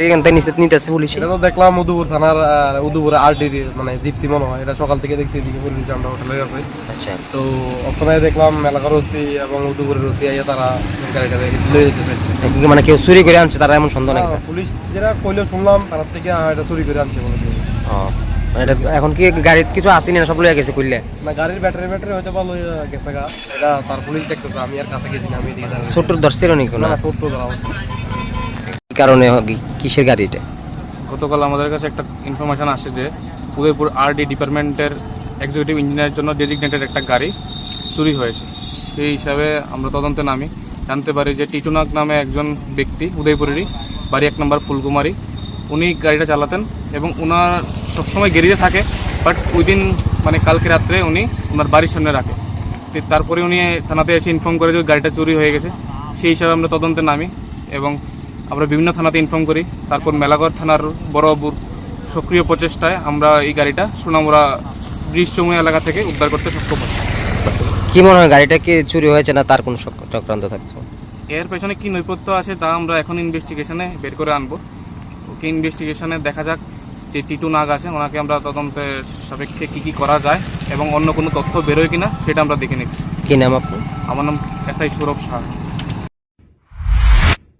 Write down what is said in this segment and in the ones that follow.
এখান থেকে নিচে নিতেছে পুলিশ। এটা তো দেখলাম উদুপুর থানার আহ, আরডির মানে জিপসি মনে হয়। এটা সকাল থেকে দেখছি এদিকে পুলিশ আমরা হোটেলে আছে। আচ্ছা। তো ওখানে দেখলাম এলাকার ওসি এবং উদুপুরের ওসি আইয়া তারা গাড়িটা লয়ে যেতেছে। মানে কেউ চুরি করে আনছে তারা এমন সন্দেহ নাকি? পুলিশ কইলো শুনলাম তার থেকে আহ, এটা চুরি করে আনছে বলে এটা এখন কি গাড়িতে কিছু আসেনি না সব লয়ে গেছে করলে না গাড়ির ব্যাটারি ব্যাটারি হয়তো বা লয়ে গেছে গা। এটা তার পুলিশ দেখতেছে আমি আর কাছে গেছি না আমি এদিকে দাঁড়িয়ে ছোট ধরছিল নাকি না ধরা অবস্থা। কারণে কিসের গাড়ি এটা গতকাল আমাদের কাছে একটা ইনফরমেশন আসে যে উদয়পুর আরডি ডিপার্টমেন্টের এক্সিকিউটিভ ইঞ্জিনিয়ারের জন্য ডেজিগনেটেড একটা গাড়ি চুরি হয়েছে। সেই হিসাবে আমরা তদন্তে নামি। জানতে পারি যে টিটুনাগ নামে একজন ব্যক্তি, উদয়পুরেরই, বাড়ি এক নম্বর ফুলকুমারি, উনি গাড়িটা চালাতেন এবং ওনার সবসময় গেরিজে থাকে বাট উইদিন মানে কালকে রাত্রে উনি ওনার বাড়ির সামনে রাখে। তারপরে উনি থানাতে এসে ইনফর্ম করে যে গাড়িটা চুরি হয়ে গেছে। সেই হিসাবে আমরা তদন্তে নামি এবং আমরা বিভিন্ন থানাতে ইনফর্ম করি। তারপর মেলাগড় থানার বড় বু- সক্রিয় প্রচেষ্টায় আমরা এই গাড়িটা সোনামুড়া ব্রিজ চৌমুয়া এলাকা থেকে উদ্ধার করতে সক্ষম হই। কি মনে হয় গাড়িটা কি চুরি হয়েছে না তার কোনো চক- চক্রান্ত থাকতো এর পেছনে কি নৈপথ্য আছে তা আমরা এখন ইনভেস্টিগেশনে বের করে আনব। ওকে ইনভেস্টিগেশনে দেখা যাক যে টিটু নাগ আছে ওনাকে আমরা তদন্তের সাপেক্ষে কী কী করা যায় এবং অন্য কোনো তথ্য বেরোয় কিনা সেটা আমরা দেখে নিচ্ছি কি নাম আপনার? আমার নাম এস আই সৌরভ শাহ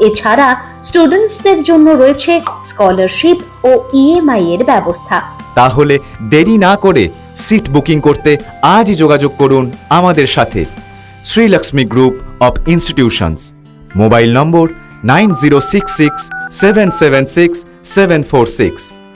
এছাড়া স্টুডেন্টসদের জন্য রয়েছে স্কলারশিপ ও ইএমআই এর ব্যবস্থা। তাহলে দেরি না করে সিট বুকিং করতে আজই যোগাযোগ করুন আমাদের সাথে। Shrilakshmi group of institutions mobile number nine zero six six seven seven six seven four six.